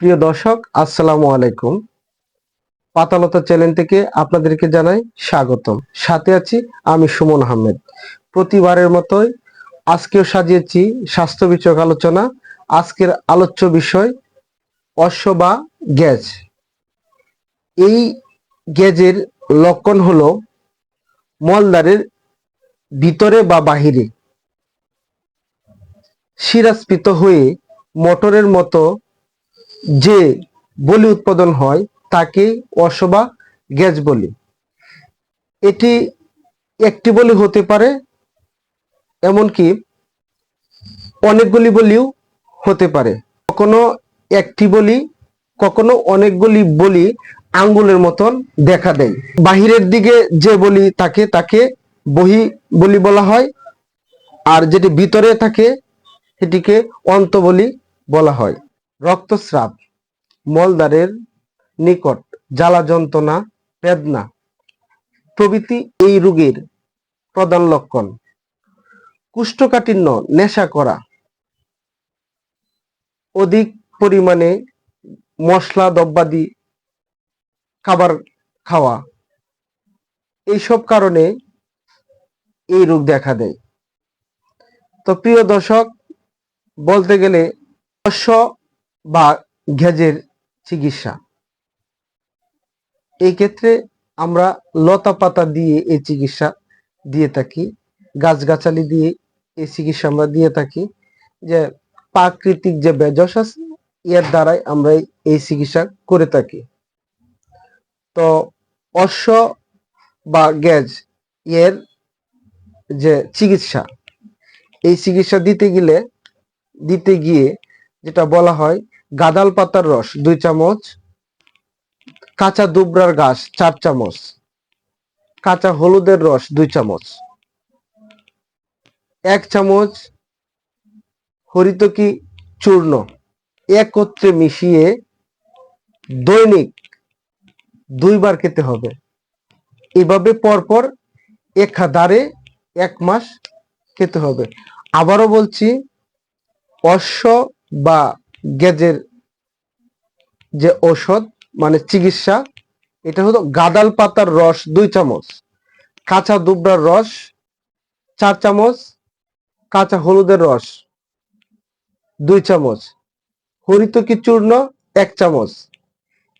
প্রিয় দর্শক, আসসালামু আলাইকুম। পাতালতা চ্যানেল থেকে আপনাদেরকে জানাই স্বাগতম। সাথে আছি আমি সুমন আহমেদ। প্রতিবারের মতোই আজকেও সাজিয়েছি স্বাস্থ্য বিষয়ক আলোচনা, আজকের আলোচ্য বিষয় অশ্ব বা গ্যাজ। এই গ্যাজের লক্ষণ হলো মলদারের ভিতরে বা বাহিরে। শিরাস্পিত হয়ে মোটরের মতো যে বলি উৎপাদন হয়, তাকে অসবা গ্যাস বলি। এটি একটি বলি হতে পারে, এমনকি অনেকগুলি বলিও হতে পারে। কখনো একটি বলি, কখনো অনেকগুলি বলি আঙ্গুলের মতন দেখা দেয়। বাহিরের দিকে যে বলি থাকে, তাকে বহি বলি বলা হয়, আর যেটি ভিতরে থাকে, সেটিকে অন্ত বলি বলা হয়। রক্তস্রাব, মলদ্বারের নিকট জ্বালা যন্ত্রণা বেদনা প্রভৃতি এই রোগের প্রধান লক্ষণ। কুষ্ঠকাঠিন্য, নেশা করা, অধিক পরিমাণে মশলা, দ্রব্যাদি, খাবার খাওয়া, এইসব কারণে এই রোগ দেখা দেয়। তো প্রিয় দর্শক, বলতে গেলে অশ্ব বা ঘেজের চিকিৎসা। এই ক্ষেত্রে আমরা লতা পাতা দিয়ে এই চিকিৎসা দিয়ে থাকি, গাছগাছালি দিয়ে এই চিকিৎসা আমরা দিয়ে থাকি যে প্রাকৃতিক যে বেজস আছে, এর দ্বারাই আমরা এই চিকিৎসা করে থাকি। তো অশ্ব বা গ্যাজ এর যে চিকিৎসা, এই চিকিৎসা দিতে গেলে, দিতে গিয়ে যেটা বলা হয় গাদাল পাতার রস, দুই চামচ। কাঁচা দুবরার ঘাস চার চামচ। কাঁচা হলুদের রস, দুই চামচ। এক চামচ হরিতকি চূর্ণ। একত্রে মিশিয়ে দৈনিক দুইবার খেতে হবে। এভাবে পরপর একাধারে এক মাস খেতে হবে। আবারও বলছি, অশ্ব বা গেজের যে ঔষধ মানে চিকিৎসা, এটা হলো গাদাল পাতার রস দুই চামচ, কাঁচা দুবরার রস চার চামচ, কাঁচা হলুদের রস দুই চামচ, হরিতকি চূর্ণ এক চামচ।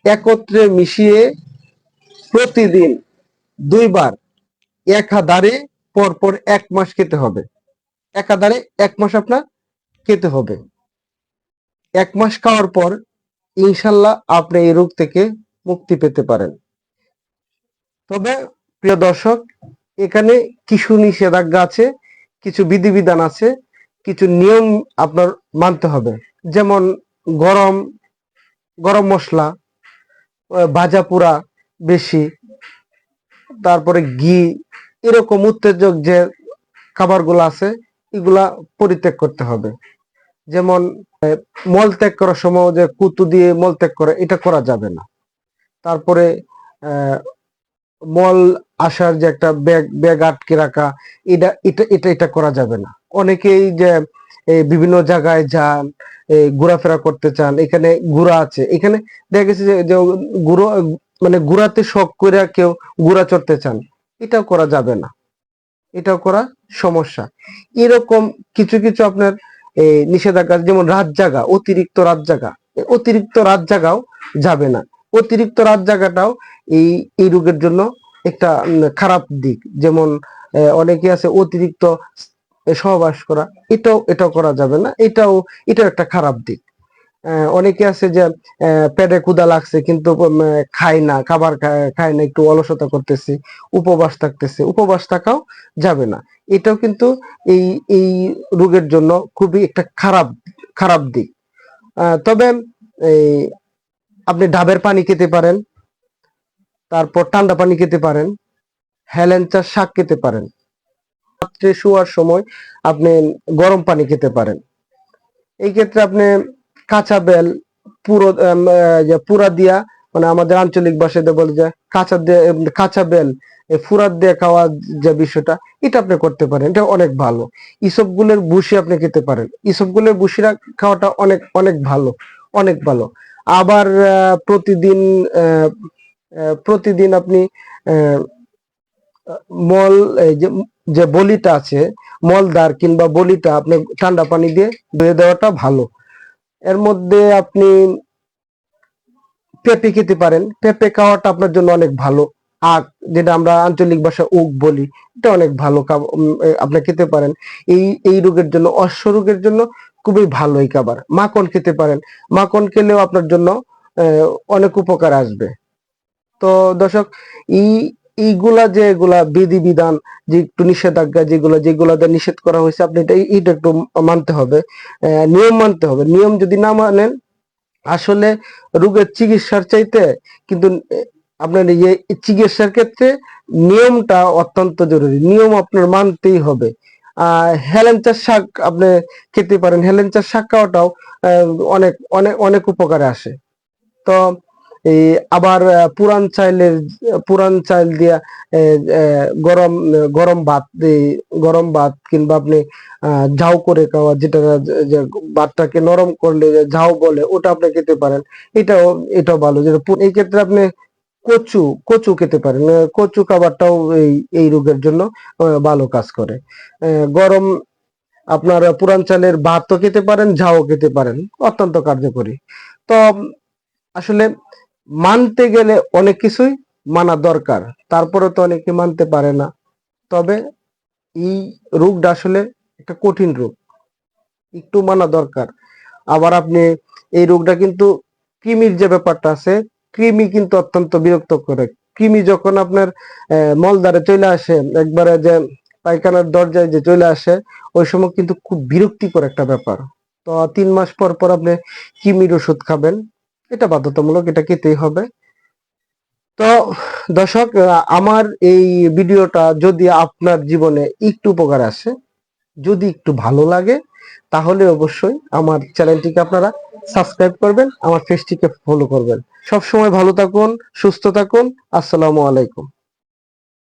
একত্রে মিশিয়ে প্রতিদিন দুইবার একাধারে, পরপর এক মাস খেতে হবে। একাধারে এক মাস আপনার খেতে হবে। এক মাস খাওয়ার পর ইনশাল্লাহ আপনি এই রোগ থেকে মুক্তি পেতে পারেন। তবে প্রিয় দর্শক, এখানে কিছু নিষেধাজ্ঞা আছে, কিছু বিধিবিধান আছে, কিছু নিয়ম আপনার মানতে হবে। যেমন গরম গরম মশলা ভাজা পোড়া বেশি, তারপরে ঘি, এরকম উত্তেজক যে খাবারগুলো আছে, এগুলা পরিত্যাগ করতে হবে। যেমন মল ত্যাগ করার সময় যে কুতু দিয়ে মল ত্যাগ করে, এটা করা যাবে না। তারপরে মল আসার যে একটা ব্যাগ ব্যাগ আটকে রাখা, এটা এটা এটা এটা করা যাবে না। অনেকেই যে বিভিন্ন জায়গায় যান ঘোরাফেরা করতে চান, এখানে গুড়া আছে। এখানে দেখা গেছে যে গুঁড়ো মানে গুড়াতে শখ করে কেউ গুড়া চড়তে চান, এটাও করা যাবে না। এটাও করা সমস্যা। এরকম কিছু কিছু আপনার নিষেধাজ্ঞা, যেমন রাত জাগা অতিরিক্ত রাত জাগা অতিরিক্ত রাত জাগাও যাবে না। অতিরিক্ত রাত জাগাটাও এই এই রোগের জন্য একটা খারাপ দিক। যেমন অনেকে আছে অতিরিক্ত সহবাস করা, এটাও এটাও করা যাবে না। এটাও এটাও একটা খারাপ দিক। অনেকে আছে যে পেটে ক্ষুধা লাগছে কিন্তু খায় না, খাবার খায় না, একটু অলসতা করতেছে, উপবাস থাকতেছে, উপবাস থাকাও যাবে না। এটাও কিন্তু এই এই রোগের জন্য খুবই একটা খারাপ খারাপ দিক। তবে, এই, আপনি ডাবের পানি খেতে পারেন, তারপর ঠান্ডা পানি খেতে পারেন হেলেঞ্চার শাক খেতে পারেন। রাত্রে শোয়ার সময় আপনি গরম পানি খেতে পারেন। এই ক্ষেত্রে আপনি কাঁচা বেল, পুরো পুরা দিয়া মানে আমাদের আঞ্চলিক ভাষাতে বলে যে কাঁচা কাঁচা বেল ফুরাত দিয়ে খাওয়া যে বিষয়টা, এটা আপনি করতে পারেন, এটা অনেক ভালো। ইসবগুলের বুসি আপনি খেতে পারেন। ইসবগুলের বুসিরা খাওয়াটা অনেক অনেক ভালো অনেক ভালো। আবার প্রতিদিন প্রতিদিন আপনি মল যে বলিটা আছে, মলদার কিংবা বলিটা আপনি ঠান্ডা পানি দিয়ে ধুয়ে দেওয়াটা ভালো। এর মধ্যে আপনি পেঁপে খেতে পারেন। পেঁপে খাওয়াটা আপনার জন্য অনেক ভালো। আখ যেটা আমরা আঞ্চলিক ভাষা উক বলি, এটা অনেক ভালো আপনি খেতে পারেন। এই এই রোগের জন্য, অশ্ব রোগের জন্য খুবই ভালো এই খাবার। মাখন খেতে পারেন। মাখন খেলেও আপনার জন্য অনেক উপকার আসবে। তো দর্শক, এই এইগুলা যে এগুলা বিধি বিধান, যে একটু নিষেধাজ্ঞা যেগুলো যেগুলো নিষেধ করা হয়েছে, আপনি এটা এটা একটু মানতে হবে। নিয়ম মানতে হবে। নিয়ম যদি না মানেন, আসলে রোগের চিকিৎসার চাইতে কিন্তু আপনার এই যে চিকিৎসার ক্ষেত্রে নিয়মটা অত্যন্ত জরুরি। নিয়ম আপনার মানতেই হবে। হেলেঞ্চার শাক আপনি খেতে পারেন। হেলেঞ্চার শাক খাওয়াটাও অনেক অনেক অনেক উপকারে আসে। তো আবার পুরান চাইলের, পুরান চাইল দিয়া গরম গরম ভাত গরম ভাত কিংবা আপনি ঝাউ করে খাওয়া, যেটা, যে ভাতটাকে নরম করলে, যে ঝাউ বলে, ওটা আপনি খেতে পারেন। এটাও এটাও ভালো। যেটা এই ক্ষেত্রে আপনি কচু কচু খেতে পারেন। কচু খাবারটাও এই এই রোগের জন্য ভালো কাজ করে। গরম আপনার পুরান চালের ভাতও খেতে পারেন ঝাউ খেতে পারেন। অত্যন্ত কার্যকরী। তো, আসলে মানতে গেলে অনেক কিছুই মানা দরকার। তারপরে তো অনেকে মানতে পারে না। তবে এই রোগটা আসলে একটা কঠিন রোগ। একটু মানা দরকার। আবার আপনি এই রোগটা কিন্তু কৃমির যে ব্যাপারটা আছে কৃমি কিন্তু অত্যন্ত বিরক্ত করে। কৃমি যখন আপনার আহ, মলদ্বারে চলে আসে একবারে যে পায়খানার দরজায় যে চলে আসে ওই সময় কিন্তু খুব বিরক্তিকর একটা ব্যাপার। তো তিন মাস পর পর আপনি কৃমির ওষুধ খাবেন। এটা বাধ্যতামূলক, এটা খেতেই হবে। তো দর্শক, আমার এই ভিডিওটা যদি আপনার জীবনে একটু উপকার আসে, যদি একটু ভালো লাগে, তাহলে অবশ্যই আমার চ্যানেলটিকে আপনারা সাবস্ক্রাইব করবেন, আমার ফেসটিকে ফলো করবেন। সবসময় ভালো থাকুন, সুস্থ থাকুন, আসসালামু আলাইকুম।